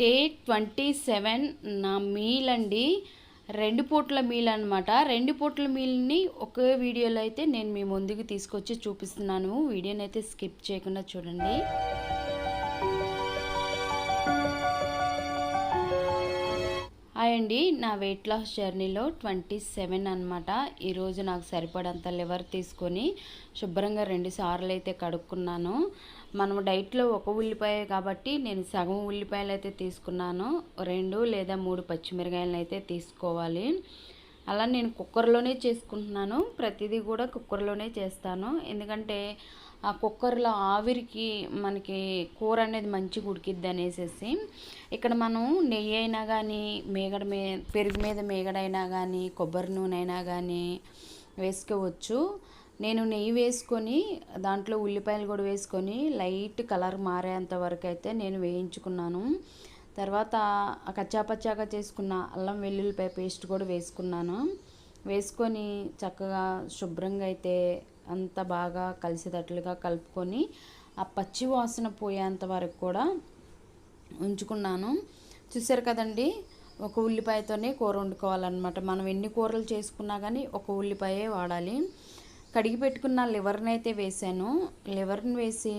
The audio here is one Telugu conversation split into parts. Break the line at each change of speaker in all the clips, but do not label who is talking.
డే ట్వంటీ సెవెన్ నా మీల్ అండి. రెండు పూట్ల మీల్ అనమాట రెండు పూట్ల మీల్ని ఒకే వీడియోలో అయితే నేను మీ ముందుకు తీసుకొచ్చి చూపిస్తున్నాను. వీడియోని అయితే స్కిప్ చేయకుండా చూడండి. హాయ్ అండి. నా వెయిట్ లాస్ జర్నీలో ట్వంటీ సెవెన్ అనమాట ఈరోజు నాకు సరిపడంత లివర్ తీసుకొని శుభ్రంగా రెండు సార్లు అయితే కడుక్కున్నాను. మనం డైట్లో ఒక ఉల్లిపాయ కాబట్టి నేను సగం ఉల్లిపాయలు అయితే తీసుకున్నాను. రెండు లేదా మూడు పచ్చిమిరకాయలను అయితే తీసుకోవాలి. అలా నేను కుక్కర్లోనే చేసుకుంటున్నాను. ప్రతిదీ కూడా కుక్కర్లోనే చేస్తాను. ఎందుకంటే ఆ కుక్కర్లో ఆవిరికి మనకి కూర అనేది మంచిగా ఉడికిద్ది అనేసి ఇక్కడ మనం నెయ్యి అయినా కానీ మేగడ మే పెరుగు మీద మేగడైనా కానీ కొబ్బరి నూనె అయినా కానీ వేసుకోవచ్చు. నేను నెయ్యి వేసుకొని దాంట్లో ఉల్లిపాయలు కూడా వేసుకొని లైట్ కలర్ మారేంత వరకు అయితే నేను వేయించుకున్నాను. తర్వాత కచ్చాపచ్చాగా చేసుకున్న అల్లం వెల్లుల్లిపాయ పేస్ట్ కూడా వేసుకున్నాను. వేసుకొని చక్కగా శుభ్రంగా అయితే అంత బాగా కలిసేటట్లుగా కలుపుకొని ఆ పచ్చి వాసన పోయేంత వరకు కూడా ఉంచుకున్నాను. చూసారు కదండి ఒక ఉల్లిపాయతోనే కూర వండుకోవాలన్నమాట. మనం ఎన్ని కూరలు చేసుకున్నా కానీ ఒక ఉల్లిపాయే వాడాలి. కడిగి పెట్టుకున్న లివర్ని అయితే వేసాను. లివర్ని వేసి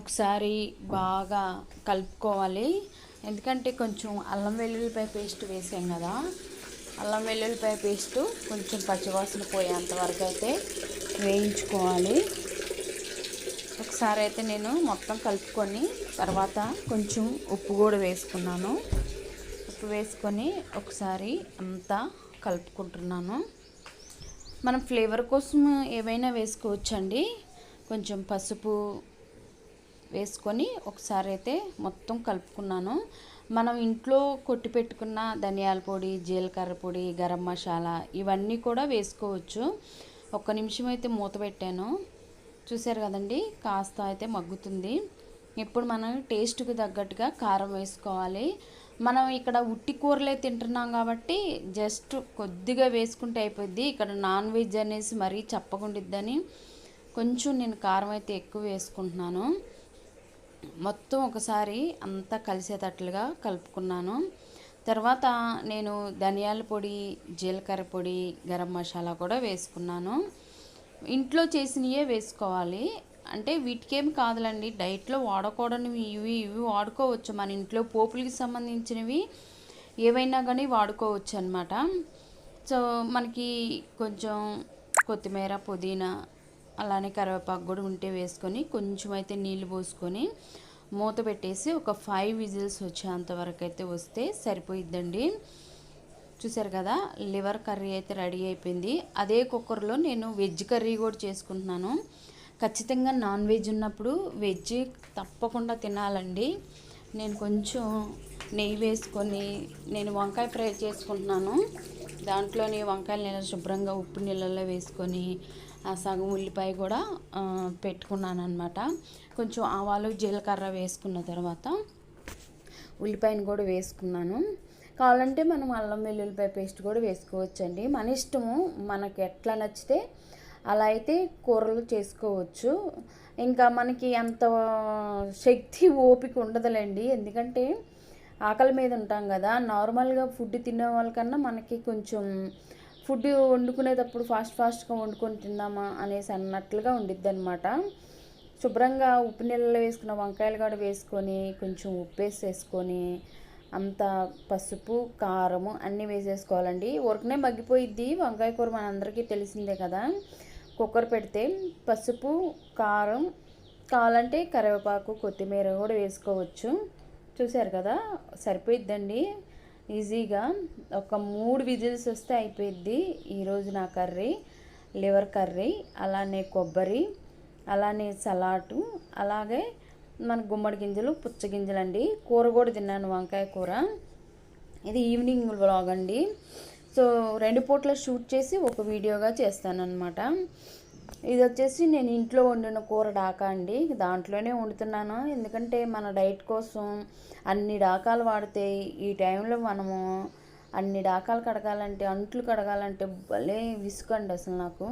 ఒకసారి బాగా కలుపుకోవాలి. ఎందుకంటే కొంచెం అల్లం వెల్లుల్లిపాయ పేస్ట్ వేసాం కదా. అల్లం వెల్లుల్లిపాయ పేస్ట్ కొంచెం పచ్చివాసన పోయేంత వరకు అయితే వేయించుకోవాలి. ఒకసారి అయితే నేను మొత్తం కలుపుకొని తర్వాత కొంచెం ఉప్పు కూడా వేసుకున్నాను. ఉప్పు వేసుకొని ఒకసారి అంతా కలుపుకుంటున్నాను. మనం ఫ్లేవర్ కోసం ఏవైనా వేసుకోవచ్చండి. కొంచెం పసుపు వేసుకొని ఒకసారి అయితే మొత్తం కలుపుకున్నాను. మనం ఇంట్లో కొట్టి పెట్టుకున్న ధనియాల పొడి జీలకర్ర పొడి గరం మసాలా ఇవన్నీ కూడా వేసుకోవచ్చు. ఒక్క నిమిషం అయితే మూత పెట్టాను. చూసారు కదండి కాస్త అయితే మగ్గుతుంది. ఇప్పుడు మనం టేస్ట్కి తగ్గట్టుగా కారం వేసుకోవాలి. మనం ఇక్కడ ఉట్టి కూరలే తింటున్నాం కాబట్టి జస్ట్ కొద్దిగా వేసుకుంటే అయిపోద్ది. ఇక్కడ నాన్ వెజ్ అనేసి మరీ చప్పకుండిద్దని కొంచెం నేను కారం అయితే ఎక్కువ వేసుకుంటున్నాను. మొత్తం ఒకసారి అంతా కలిసేటట్లుగా కలుపుకున్నాను. తర్వాత నేను ధనియాల పొడి జీలకర్ర పొడి గరం మసాలా కూడా వేసుకున్నాను. ఇంట్లో చేసినవే వేసుకోవాలి. అంటే వీటికేమి కాదులండి. డైట్లో వాడకూడనివి ఇవి ఇవి వాడుకోవచ్చు. మన ఇంట్లో పోపులకి సంబంధించినవి ఏవైనా కానీ వాడుకోవచ్చు అనమాట సో మనకి కొంచెం కొత్తిమీర పుదీనా అలానే కరివేపాకు కూడా ఉంటే వేసుకొని కొంచెం అయితే నీళ్ళు పోసుకొని మూత పెట్టేసి ఒక ఫైవ్ విజిల్స్ వచ్చేంత వరకు అయితే వస్తే సరిపోయిద్దండి. చూసారు కదా లివర్ కర్రీ అయితే రెడీ అయిపోయింది. అదే కుక్కర్లో నేను వెజ్ కర్రీ కూడా చేసుకుంటున్నాను. ఖచ్చితంగా నాన్ వెజ్ ఉన్నప్పుడు వెజ్ తప్పకుండా తినాలండి. నేను కొంచెం నెయ్యి వేసుకొని నేను వంకాయ ఫ్రై చేసుకుంటున్నాను. దాంట్లోని వంకాయలు నేను శుభ్రంగా ఉప్పు నీళ్ళల్లో వేసుకొని ఆ సగం ఉల్లిపాయ కూడా పెట్టుకున్నాను అనమాట కొంచెం ఆవాలు జీలకర్ర వేసుకున్న తర్వాత ఉల్లిపాయను కూడా వేసుకున్నాను. కావాలంటే మనం అల్లం వెల్లుల్లిపాయ పేస్ట్ కూడా వేసుకోవచ్చండి. మన ఇష్టము మనకి ఎట్లా నచ్చితే అలా అయితే కూరలు చేసుకోవచ్చు. ఇంకా మనకి అంత శక్తి ఓపిక ఉండదులేండి. ఎందుకంటే ఆకలి మీద ఉంటాం కదా. నార్మల్గా ఫుడ్ తినే వాళ్ళకన్నా మనకి కొంచెం ఫుడ్ వండుకునేటప్పుడు ఫాస్ట్ ఫాస్ట్గా వండుకొని తిందామా అనేసి అన్నట్లుగా ఉండిద్ది అనమాట శుభ్రంగా ఉప్పు నీళ్ళలో వేసుకున్న వంకాయలు కూడా వేసుకొని కొంచెం ఉప్పు వేసేసుకొని అంత పసుపు కారము అన్నీ వేసేసుకోవాలండి. ఉరకనే మగ్గిపోయిద్ది. వంకాయ కూర మనందరికీ తెలిసిందే కదా. కుక్కర్ పెడితే పసుపు కారం కావాలంటే కరివేపాకు కొత్తిమీర కూడా వేసుకోవచ్చు. చూసారు కదా? సరిపోయిద్దండి. ఈజీగా ఒక మూడు విజిల్స్ వస్తే అయిపోయిద్ది ఈరోజు నా కర్రీ లివర్ కర్రీ అలానే కొబ్బరి అలానే సలాటు అలాగే మన గుమ్మడి గింజలు పుచ్చగింజలు అండి కూర కూడా తిన్నాను వంకాయ కూర. ఇది ఈవినింగ్ వ్లాగ్ అండి. సో రెండు పూట్ల షూట్ చేసి ఒక వీడియోగా చేస్తానన్నమాట. ఇది వచ్చేసి నేను ఇంట్లో వండిన కూర డాకా అండి. దాంట్లోనే వండుతున్నాను. ఎందుకంటే మన డైట్ కోసం అన్ని డాకాలు వాడితే ఈ టైంలో మనము అన్ని డాకాలు కడగాలంటే అంట్లు కడగాలంటే భలే విసుకండి అసలు నాకు.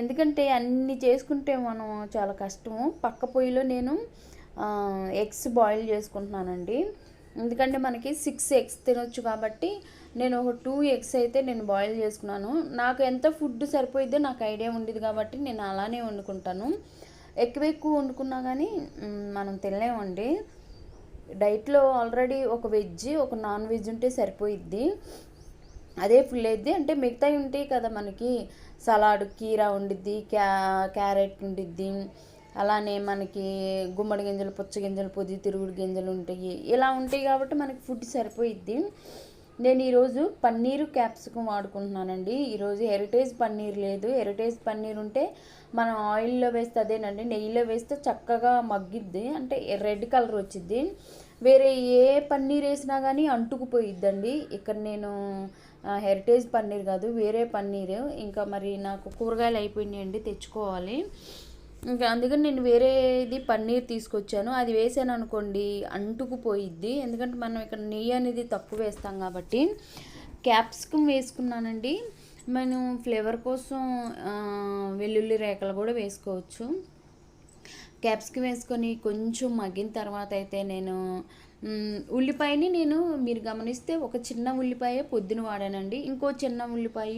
ఎందుకంటే అన్ని చేసుకుంటే మనం చాలా కష్టము. పక్క పొయ్యిలో నేను ఎగ్స్ బాయిల్ చేసుకుంటున్నానండి. ఎందుకంటే మనకి సిక్స్ ఎగ్స్ తినొచ్చు కాబట్టి నేను ఒక టూ ఎగ్స్ అయితే నేను బాయిల్ చేసుకున్నాను. నాకు ఎంత ఫుడ్ సరిపోయిద్దో నాకు ఐడియా ఉండేది కాబట్టి నేను అలానే వండుకుంటాను. ఎక్కువ ఎక్కువ వండుకున్నా కానీ మనం తినలేమండి. డైట్లో ఆల్రెడీ ఒక వెజ్ ఒక నాన్ వెజ్ ఉంటే సరిపోయిద్ది. అదే ఫుల్ అయింది అంటే మిగతాయి ఉంటాయి కదా మనకి సలాడ్ కీరా ఉండిద్ది క్యా క్యారెట్ ఉండిద్ది. అలానే మనకి గుమ్మడి గింజలు పుచ్చ గింజలు పొద్దు తిరుగుడు గింజలు ఉంటాయి. ఇలా ఉంటాయి కాబట్టి మనకి ఫుడ్ సరిపోయిద్ది. నేను ఈరోజు పన్నీరు క్యాప్సికం వాడుకుంటున్నానండి. ఈరోజు హెరిటేజ్ పన్నీర్ లేదు. హెరిటేజ్ పన్నీర్ ఉంటే మనం ఆయిల్లో వేస్తే అదేనండి. నెయ్యిలో వేస్తే చక్కగా మగ్గిద్ది. అంటే రెడ్ కలర్ వచ్చిద్ది. వేరే ఏ పన్నీర్ వేసినా కానీ అంటుకుపోయిద్దండి. ఇక్కడ నేను హెరిటేజ్ పన్నీర్ కాదు వేరే పన్నీర్. ఇంకా మరి నాకు కూరగాయలు అయిపోయినాయండి తెచ్చుకోవాలి. ఇంకా అందుకని నేను వేరేది పన్నీర్ తీసుకొచ్చాను. అది వేసాను అనుకోండి అంటుకుపోయిద్ది. ఎందుకంటే మనం ఇక్కడ నెయ్యి అనేది తక్కువ వేస్తాం కాబట్టి. క్యాప్సికమ్ వేసుకున్నానండి. మనం ఫ్లేవర్ కోసం వెల్లుల్లి రేఖలు కూడా వేసుకోవచ్చు. క్యాప్సికమ్ వేసుకొని కొంచెం మగ్గిన తర్వాత అయితే నేను ఉల్లిపాయని నేను మీరు గమనిస్తే ఒక చిన్న ఉల్లిపాయ పొద్దున వాడానండి. ఇంకో చిన్న ఉల్లిపాయ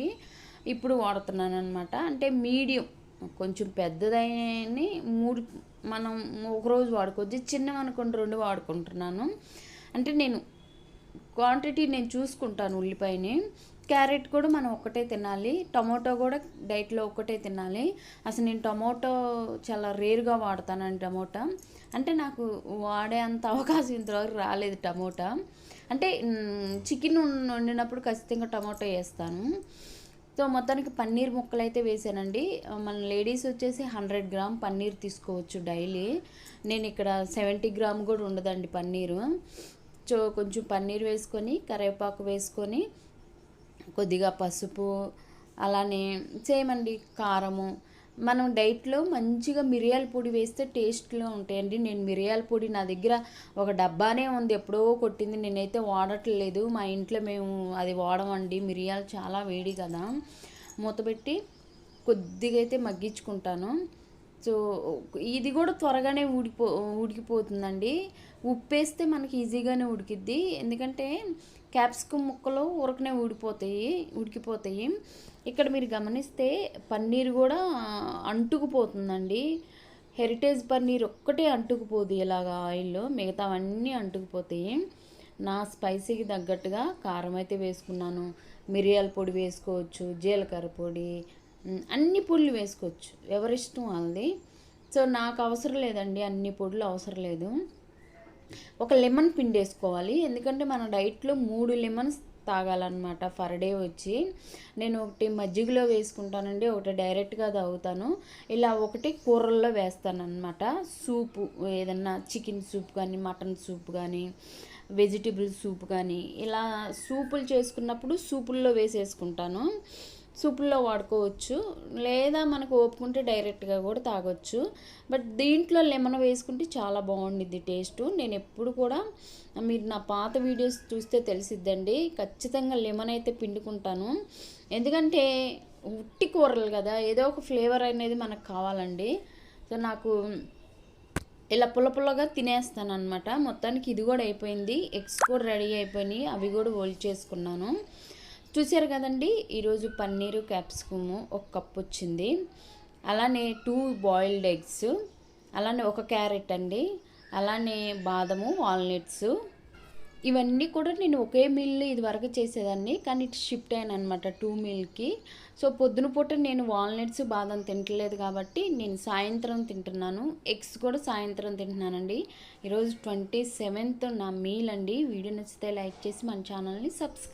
ఇప్పుడు వాడుతున్నాను అనమాట అంటే మీడియం కొంచెం పెద్దదైన మూడు మనం ఒకరోజు వాడుకోవచ్చు. చిన్నవి అనుకోండి రెండు వాడుకుంటున్నాను. అంటే నేను క్వాంటిటీ నేను చూసుకుంటాను ఉల్లిపాయని. క్యారెట్ కూడా మనం ఒక్కటే తినాలి. టమాటో కూడా డైట్లో ఒక్కటే తినాలి. అసలు నేను టమాటో చాలా రేరుగా వాడతానండి టమోటా. అంటే నాకు వాడే అంత అవకాశం ఇంతవరకు రాలేదు టమోటా. అంటే చికెన్ వండినప్పుడు ఖచ్చితంగా టమాటో వేస్తాను. సో మొత్తానికి పన్నీర్ ముక్కలు అయితే వేసానండి మన లేడీస్ వచ్చేసి హండ్రెడ్ గ్రామ్ పన్నీర్ తీసుకోవచ్చు డైలీ. నేను ఇక్కడ సెవెంటీ గ్రామ్ కూడా ఉండదండి పన్నీరు. సో కొంచెం పన్నీర్ వేసుకొని కరివేపాకు వేసుకొని కొద్దిగా పసుపు అలానే చేయమండి కారము. మనం డైట్లో మంచిగా మిరియాల పొడి వేస్తే టేస్ట్లో ఉంటాయండి. నేను మిరియాల పొడి నా దగ్గర ఒక డబ్బానే ఉంది. ఎప్పుడో కొట్టింది. నేనైతే వాడట్లేదు. మా ఇంట్లో మేము అది వాడమండి. మిరియాలు చాలా వేడి కదా. మూతపెట్టి కొద్దిగా అయితే మగ్గించుకుంటాను. సో ఇది కూడా త్వరగానే ఊడిపో ఉడికిపోతుందండి ఉప్పేస్తే మనకి ఈజీగానే ఉడికిద్ది. ఎందుకంటే క్యాప్సికమ్ ముక్కలు ఉరకనే ఊడిపోతాయి ఉడికిపోతాయి. ఇక్కడ మీరు గమనిస్తే పన్నీర్ కూడా అంటుకుపోతుందండి. హెరిటేజ్ పన్నీర్ ఒక్కటే అంటుకుపోదు ఇలాగ ఆయిల్లో. మిగతావన్నీ అంటుకుపోతాయి. నా స్పైసీకి తగ్గట్టుగా కారం అయితే వేసుకున్నాను. మిరియాల పొడి వేసుకోవచ్చు జీలకర్ర పొడి అన్ని పొడులు వేసుకోవచ్చు. ఎవరిష్టం వాళ్ళది. సో నాకు అవసరం లేదండి. అన్ని పొడులు అవసరం లేదు. ఒక లెమన్ పిండి వేసుకోవాలి. ఎందుకంటే మన డైట్లో మూడు లెమన్స్ తాగాలన్నమాట ఫర్ డే వచ్చి. నేను ఒకటి మజ్జిగలో వేసుకుంటానండి. ఒకటి డైరెక్ట్గా తాగుతాను. ఇలా ఒకటి కూరల్లో వేస్తానన్నమాట. సూపు ఏదన్నా చికెన్ సూప్ కానీ మటన్ సూప్ కానీ వెజిటబుల్ సూప్ కానీ. ఇలా సూపులు చేసుకున్నప్పుడు సూపుల్లో వేసేసుకుంటాను. సూపుల్లో వాడుకోవచ్చు. లేదా మనకు ఓపుకుంటే డైరెక్ట్గా కూడా తాగొచ్చు. బట్ దీంట్లో లెమన్ వేసుకుంటే చాలా బాగుండిద్ది టేస్ట్. నేను ఎప్పుడు కూడా మీరు నా పాత వీడియోస్ చూస్తే తెలిసిద్దండి. ఖచ్చితంగా లెమన్ అయితే పిండుకుంటాను. ఎందుకంటే ఉట్టి కూరలు కదా ఏదో ఒక ఫ్లేవర్ అనేది మనకు కావాలండి. సో నాకు ఇలా పుల్ల పుల్లగా తినేస్తాను అనమాట మొత్తానికి ఇది కూడా అయిపోయింది. ఎగ్స్ కూడా రెడీ అయిపోయినాయి. అవి కూడా ఓల్డ్ చేసుకున్నాను. చూసారు కదండి ఈరోజు పన్నీరు క్యాప్సికము ఒక కప్ వచ్చింది. అలానే టూ బాయిల్డ్ ఎగ్స్ అలానే ఒక క్యారెట్ అండి అలానే బాదము వాల్నట్స్. ఇవన్నీ కూడా నేను ఒకే మీల్ ఇది వరకు చేసేదాన్ని కానీ ఇటు షిఫ్ట్ అయ్యాను అనమాట టూ మీల్కి. సో పొద్దున పూట నేను వాల్నట్స్ బాదం తింటలేదు కాబట్టి నేను సాయంత్రం తింటున్నాను. ఎగ్స్ కూడా సాయంత్రం తింటున్నానండి. ఈరోజు ట్వంటీ సెవెంత్ నా మీల్ అండి. వీడియో నచ్చితే లైక్ చేసి మన ఛానల్ని సబ్స్క్రైబ్